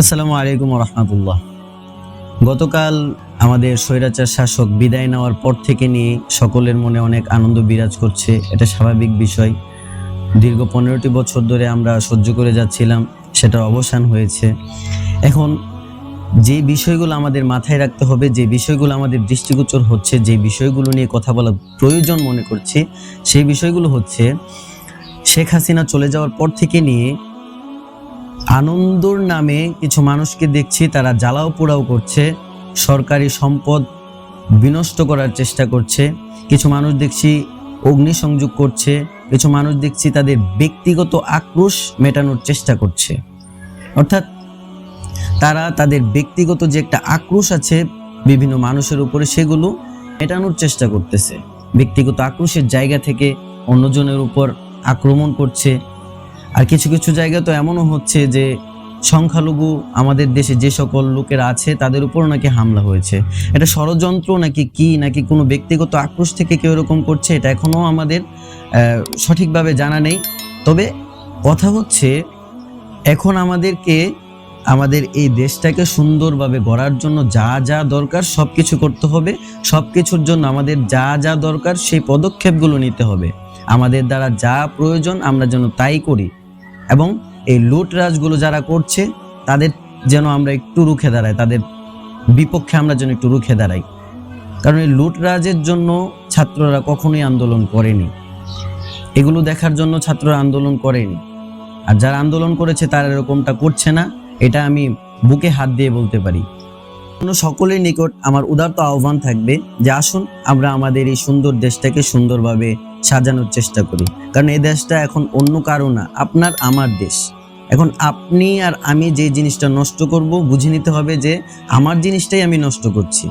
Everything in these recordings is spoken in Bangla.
আসসালামু আলাইকুম রহমতুল্লাহ গতকাল আমাদের স্বৈরাচার শাসক বিদায় নেওয়ার পর থেকে নিয়ে সকলের মনে অনেক আনন্দ বিরাজ করছে, এটা স্বাভাবিক বিষয়। দীর্ঘ পনেরোটি বছর ধরে আমরা সহ্য করে যাচ্ছিলাম, সেটা অবসান হয়েছে। এখন যে বিষয়গুলো আমাদের মাথায় রাখতে হবে, যে বিষয়গুলো আমাদের দৃষ্টিগোচর হচ্ছে, যে বিষয়গুলো নিয়ে কথা বলা প্রয়োজন মনে করছি, সেই বিষয়গুলো হচ্ছে শেখ হাসিনা চলে যাওয়ার পর থেকে নিয়ে আনন্দর নামে কিছু মানুষকে দেখছি, তারা জ্বালাও পোড়াও করছে, সরকারি সম্পদ বিনষ্ট করার চেষ্টা করছে। কিছু মানুষ দেখছি অগ্নিসংযোগ করছে, কিছু মানুষ দেখছি তাদের ব্যক্তিগত আক্রোশ মেটানোর চেষ্টা করছে। অর্থাৎ তারা তাদের ব্যক্তিগত যে একটা আক্রোশ আছে বিভিন্ন মানুষের উপরে, সেগুলো মেটানোর চেষ্টা করতেছে। ব্যক্তিগত আক্রোশের জায়গা থেকে অন্যজনের উপর আক্রমণ করছে আর কিছু কিছু জায়গা তো এমনও হচ্ছে যে সংখ্যালঘু আমাদের দেশে যে সকল লোকেরা আছে, তাদের উপরও নাকি হামলা হয়েছে। এটা ষড়যন্ত্র নাকি কি, নাকি কোনো ব্যক্তিগত আক্রোশ থেকে কেউ এরকম করছে, এটা এখনও আমাদের সঠিকভাবে জানা নেই। তবে কথা হচ্ছে, এখন আমাদেরকে, আমাদের এই দেশটাকে সুন্দরভাবে গড়ার জন্য যা যা দরকার সব কিছু করতে হবে। সব কিছুর জন্য আমাদের যা যা দরকার সেই পদক্ষেপগুলো নিতে হবে। আমাদের দ্বারা যা প্রয়োজন আমরা যেন তাই করি। এবং এই লুটরাজগুলো যারা করছে, তাদের যেন আমরা একটু রুখে দাঁড়াই, তাদের বিপক্ষে আমরা যেন একটু রুখে দাঁড়াই। কারণ এই লুটরাজের জন্য ছাত্ররা কখনোই আন্দোলন করেনি। এগুলো দেখার জন্য ছাত্ররা আন্দোলন করেনি। আর যারা আন্দোলন করেছে, তারা এরকমটা করছে না, এটা আমি বুকে হাত দিয়ে বলতে পারি। সকলের নিকট আমার উদারত আহ্বান থাকবে যে আসুন আমরা আমাদের এই সুন্দর দেশটাকে সুন্দরভাবে সাজানোর চেষ্টা করি। কারণ এই দেশটা এখন অন্য কারও না, আপনার আমার দেশ। এখন আপনি আর আমি যে জিনিসটা নষ্ট করব, বুঝে নিতে হবে যে আমার জিনিসটাই আমি নষ্ট করছি।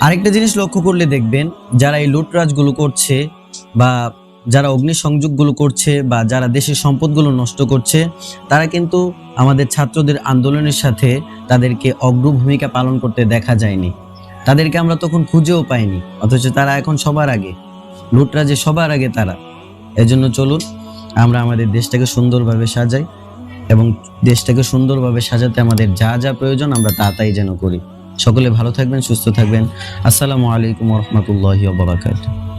আরেকটা জিনিস লক্ষ্য করলে দেখবেন, যারা এই লুটরাজগুলো করছে বা যারা অগ্নিসংযোগগুলো করছে বা যারা দেশের সম্পদগুলো নষ্ট করছে, তারা কিন্তু আমাদের ছাত্রদের আন্দোলনের সাথে তাদেরকে অগ্র ভূমিকা পালন করতে দেখা যায়নি। তাদেরকে আমরা তখন খুঁজেও পাইনি, অথচ তারা এখন সবার আগে। লুটরাজে সবার আগে তারা। এজন্য চলুন আমরা আমাদের দেশটাকে সুন্দরভাবে সাজাই এবং দেশটাকে সুন্দরভাবে সাজাতে আমাদের যা যা প্রয়োজন আমরা তা তাই যেন করি। সকলে ভালো থাকবেন, সুস্থ থাকবেন। আসসালামু আলাইকুম রহমতুল্লাহি বারাকাতুহু।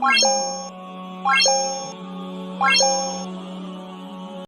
Thank you.